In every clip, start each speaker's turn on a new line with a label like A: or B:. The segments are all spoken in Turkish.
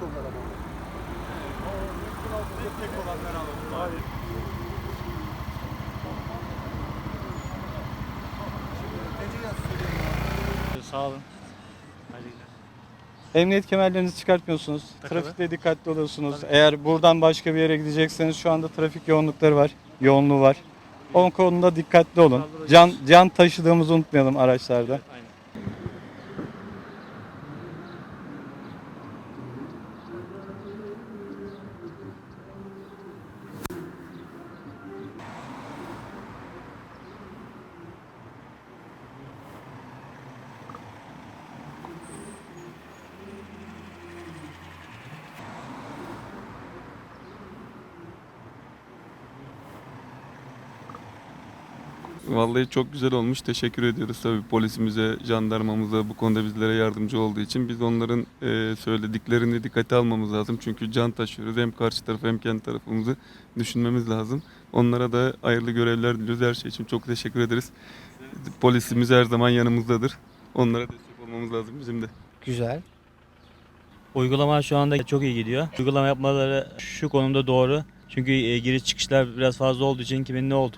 A: büyük onlar ama. Tek tek olanları alalım. Hayır. Sağ olun.
B: Emniyet kemerlerinizi çıkartmıyorsunuz.
A: Takılı.
B: Trafikte dikkatli oluyorsunuz.
A: Tabii.
B: Eğer buradan başka bir yere gidecekseniz şu anda trafik yoğunlukları var. Yoğunluğu var. Evet. O konuda dikkatli olun. Can can taşıdığımızı unutmayalım araçlarda.
A: Evet.
C: Vallahi çok güzel olmuş. Teşekkür ediyoruz tabii polisimize, jandarmamıza bu konuda bizlere yardımcı olduğu için. Biz onların e, söylediklerini dikkate almamız lazım. Çünkü can taşıyoruz. Hem karşı tarafı hem kendi tarafımızı düşünmemiz lazım. Onlara da hayırlı görevler diliyoruz. Her şey için çok teşekkür ederiz. Polisimiz her zaman yanımızdadır. Onlara destek olmamız lazım bizim de.
D: Güzel.
A: Uygulama şu anda çok iyi gidiyor. Uygulama yapmaları şu konumda doğru. Çünkü e, giriş çıkışlar biraz fazla olduğu için kimin ne oldu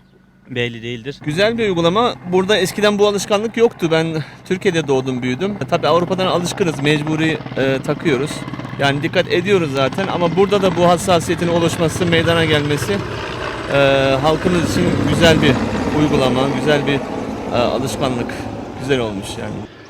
A: belli değildir.
D: Güzel bir uygulama. Burada eskiden bu alışkanlık yoktu. Ben Türkiye'de doğdum, büyüdüm. Tabii Avrupa'dan alışkınız, mecburi e, takıyoruz. Yani dikkat ediyoruz zaten ama burada da bu hassasiyetin oluşması, meydana gelmesi e, halkımız için güzel bir uygulama, güzel bir e, alışkanlık. Güzel olmuş yani.